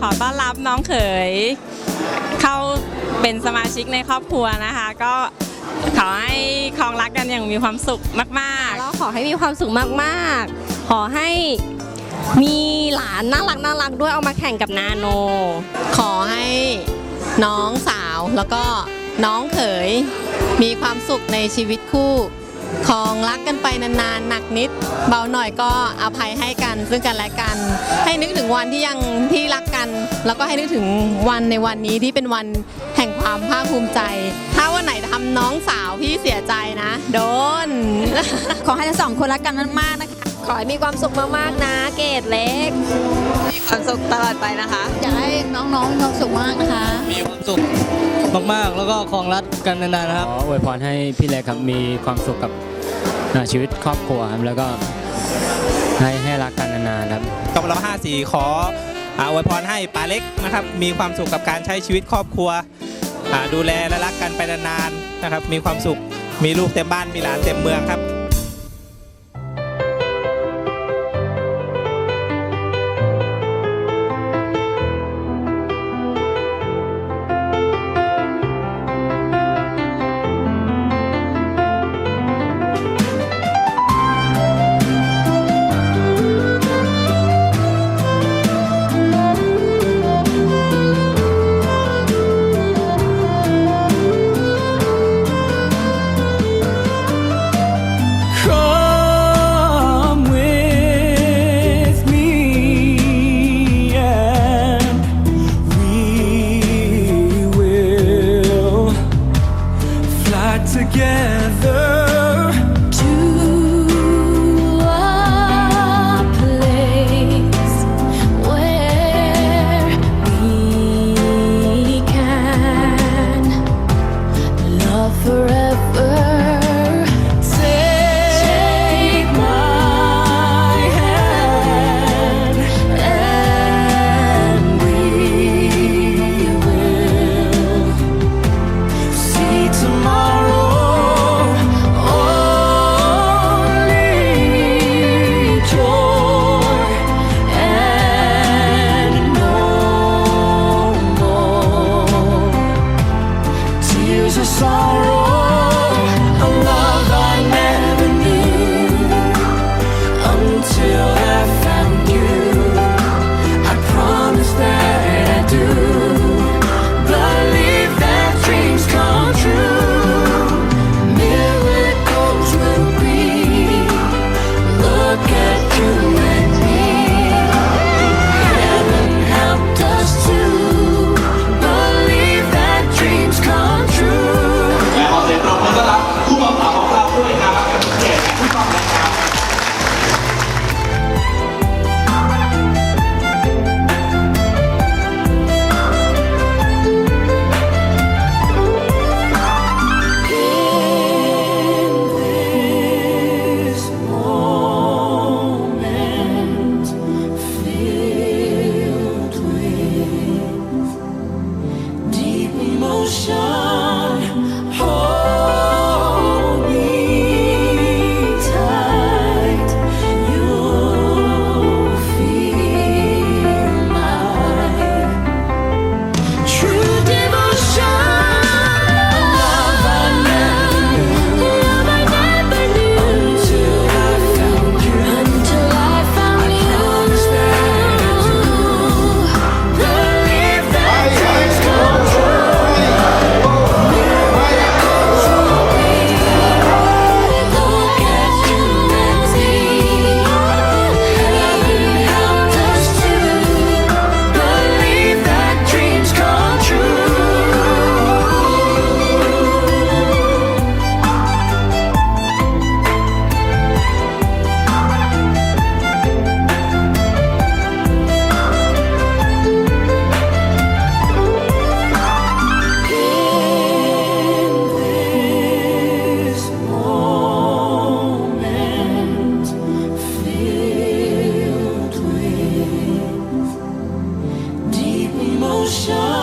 ขอต้อนรับน้องเขย เข้าเป็นสมาชิกในครอบครัวนะคะ ก็ขอให้ครองรักกันอย่างมีความสุขมากๆ แล้วขอให้มีความสุขมากๆ ขอให้มีหลานน่ารักน่ารักด้วยเอามาแข่งกับนาโน ขอให้น้องสาวแล้วก็น้องเขยมีความสุขในชีวิตคู่ คองรักกันไปนานๆ หนักนิด เบาหน่อยก็อภัยให้กัน ซึ่งกันและกัน ให้นึกถึงวันที่ยังที่รักกัน แล้วก็ให้นึกถึงวันในวันนี้ที่เป็นวันแห่งความภาคภูมิใจ ถ้าวันไหนทำน้องสาวพี่เสียใจนะ โดน ขอให้ทั้งสองคนรักกันมากๆนะคะ ขอให้มีความสุขมากๆนะ เกดเล็ก มีความสุขตลอดไปนะคะ อยากให้น้องๆมีความสุขมากนะคะ มีความสุข มาก ๆ แล้วก็ครองรักกันนานๆนะครับ ขออวยพรให้พี่เล็กครับมีความสุขกับอ่าชีวิตครอบครัวครับแล้วก็ให้ให้รักกันนานๆครับกำลังห้าสี่ขออ่าอวยพรให้ป้าเล็กนะครับ มีความสุขกับการใช้ชีวิตครอบครัวอ่าดูแลและรักกันไปนานๆนะครับ มีความสุข มีลูกเต็มบ้าน มีหลานเต็มเมืองครับ together. is a sorrow. show. Sợ